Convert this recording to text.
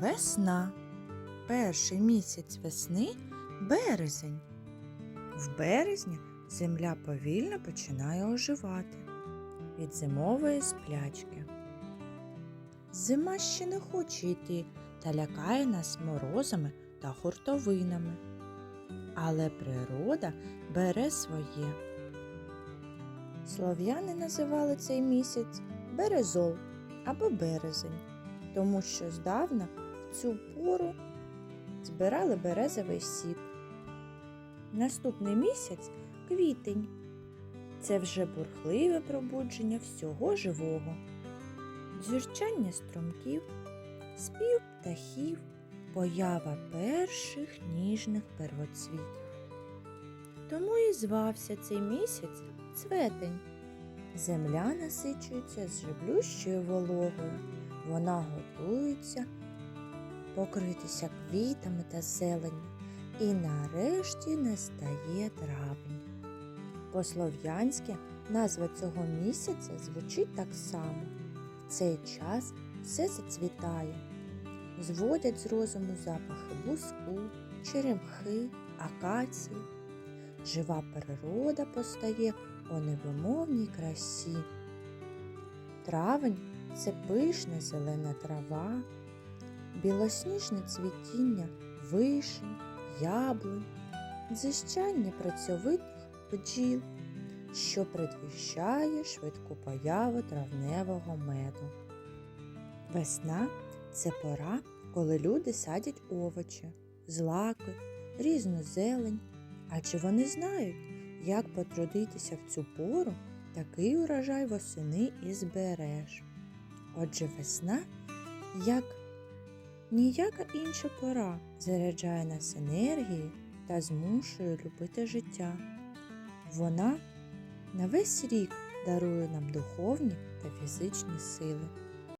Весна. Перший місяць весни березень. В березні земля повільно починає оживати від зимової сплячки. Зима ще не хоче йти та лякає нас морозами та хуртовинами. Але природа бере своє. Слов'яни називали цей місяць березол або березень, тому що здавна цю пору збирали березовий сік. Наступний місяць квітень. Це вже бурхливе пробудження всього живого, дзюрчання струмків, спів птахів, поява перших ніжних первоцвітів. Тому і звався цей місяць цветень. Земля насичується з живлющою вологою. Вона готується покритися квітами та зеленню. І нарешті настає травень. По-слов'янськи назва цього місяця звучить так само. В цей час все зацвітає. Зводять з розуму запахи буску, черемхи, акації. Жива природа постає у невимовній красі. Травень це пишна зелена трава, білосніжне цвітіння вишень, яблунь, дзищання працьовитих бджіл, що предвіщає швидку появу травневого меду. Весна це пора, коли люди садять овочі, злаки, різну зелень, адже вони знають, як потрудитися в цю пору такий урожай восени і збереш. Отже, весна, як ніяка інша пора, заряджає нас енергією та змушує любити життя. Вона на весь рік дарує нам духовні та фізичні сили.